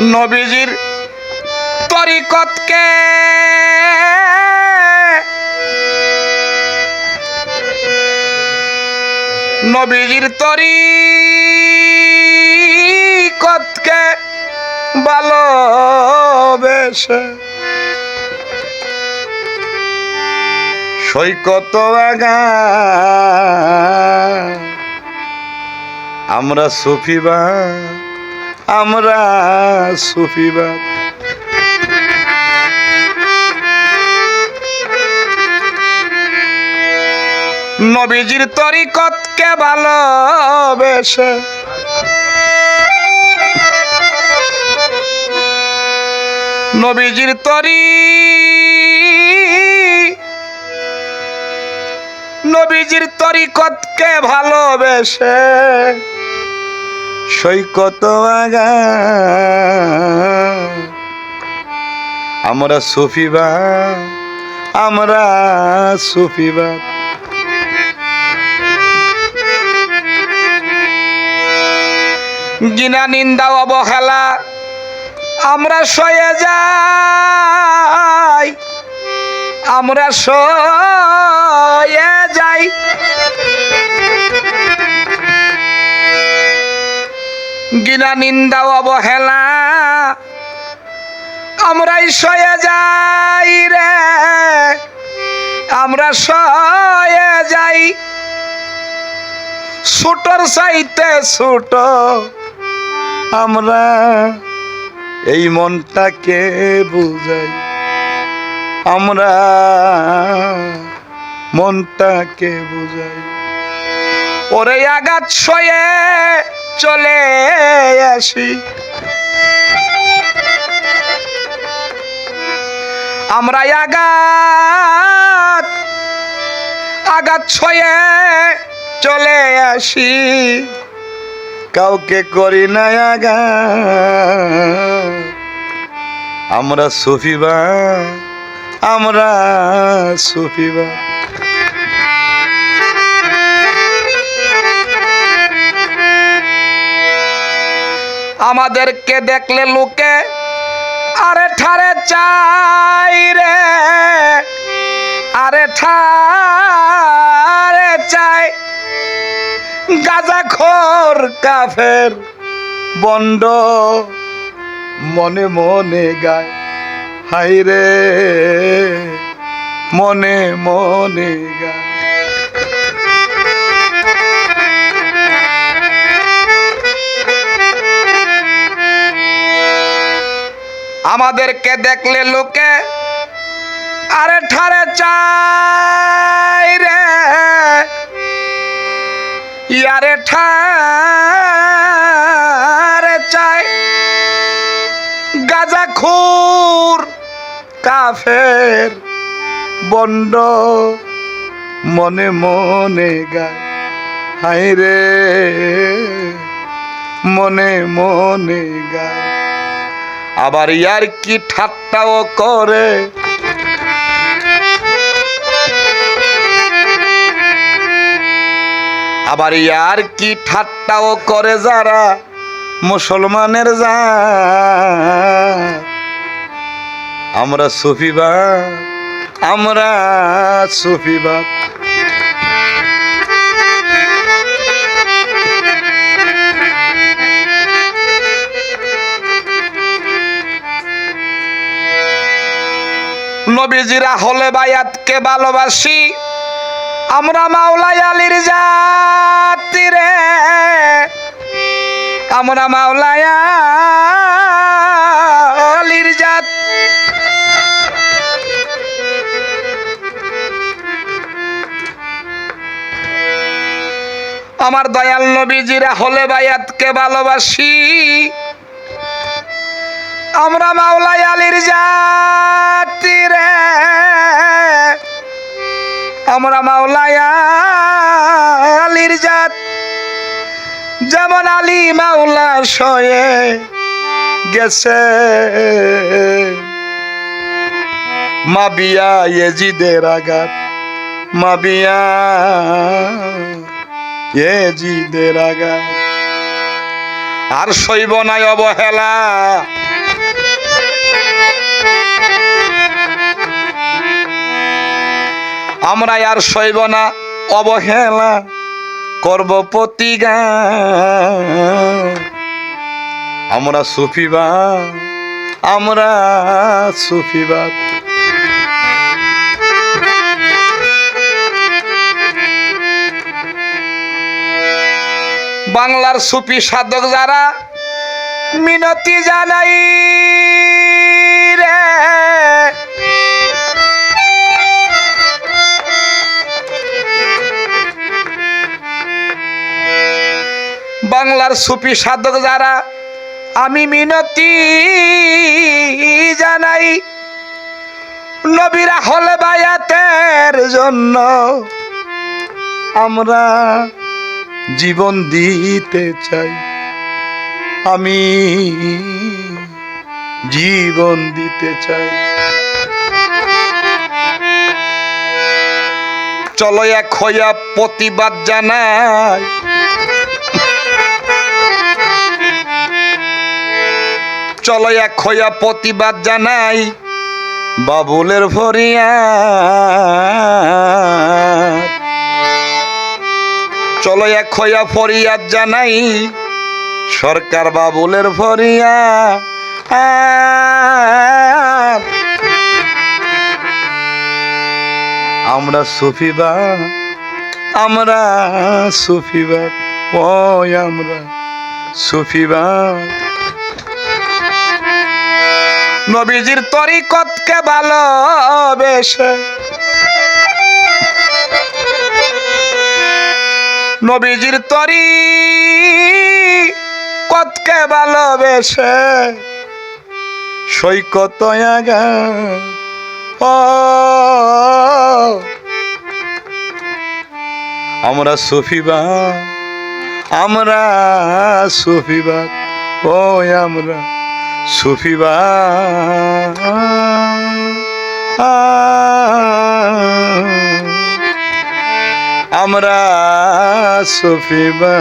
নবীজির তরিকতকে। নবীজির তরিকতকে ভালোবেসে। সৈকত আমরা সুফিবা আমরা সুফিবা নবীজির তরিকতকে ভালোবেসে নবীজির তরি নবীজির তরিকতকে ভালোবেসে সৈকত আগা। আমরা সুফিবা আমরা সুফিবা গিনা নিন্দা অবহেলা আমরা সয়ে যাই আমরা সয়ে গিনা নিন্দা অবহেলা। আমরাই সয়ে যাই রে। আমরা সয়ে যাই। ছোটর চাইতে ছোট আমরা এই মনটাকে বুঝাই। আমরা মনটাকে বুঝাই। ওরে আঘাত সয়ে চলে আসি। আমরা আঘাত আঘাত ছয়ে চলে আসি। কাউকে করি না আগা আমরা সুফিবা আমরা সুফিবা আমাদেরকে দেখলে লোকে, আরে ঠারে চাই রে, আরে ঠারে চাই। গাজা খোর কাফের বন্ড মনে মনে গায় হাই রে, মনে মনে গায়। আমাদেরকে দেখলে লোকে, আরে ঠারে চাই রে। ইয়ারে ঠারে চাই। গাজা খুর কাফের, বন্ড, মনে মনে গায়। হাই রে, মনে মনে গায়। আবার ইয়ার কি ঠাট্টাও করে? আবার ইয়ার কি ঠাট্টাও করে যারা মুসলমানের যা আমরা সুফিবা আমরা সুফিবা নবীজিরা হলে বায়াতকে ভালোবাসি। আমরা মাওলাই আলীর জাতি রে। আমরা মাওলাই আলীর জাত। আমার দয়াল নবীজিরা হলে বায়াতকে ভালোবাসি। আমরা মাওলাই আলীর জাতি রে। আমরা মাওলাই আলীর জাত। যেমন আলী মাওলা শয়ে গেছে। মাবিয়া এজিদের আঘাত। মাবিয়া এজিদের আঘাত। আর শৈব নাই অবহেলা। আমরা আর শৈব না, অবহেলা করব প্রতিগা আমরা সুফিবা আমরা সুফিবাদ। বাংলার সুফি সাধক যারা, মিনতি জানাই। বাংলার সুফি সাধক যারা, আমি মিনতি জানাই, নবীরা হলে বায়াতের জন্য আমরা জীবন দিতে চাই। আমি জীবন দিতে চাই। চলো এক হইয়া প্রতিবাদ জানাই। চলো এক হইয়া প্রতিবাদ জানাই। বাবুলের ভরিয়া চলো এক হইয়া ফরিয়াদ জানাই। সরকার বাবুলের ফরিয়া। আমরা সুফিবা আমরা সুফিবা ওই আমরা সুফিবা নবীজির তরিকতকে ভালোবেসে। নবীজির তরি কতকে ভালোবেসে। সৈকত আমরা সুফিবা আমরা সুফিবা ও আমরা সুফিবা। আমরা সুফিবা।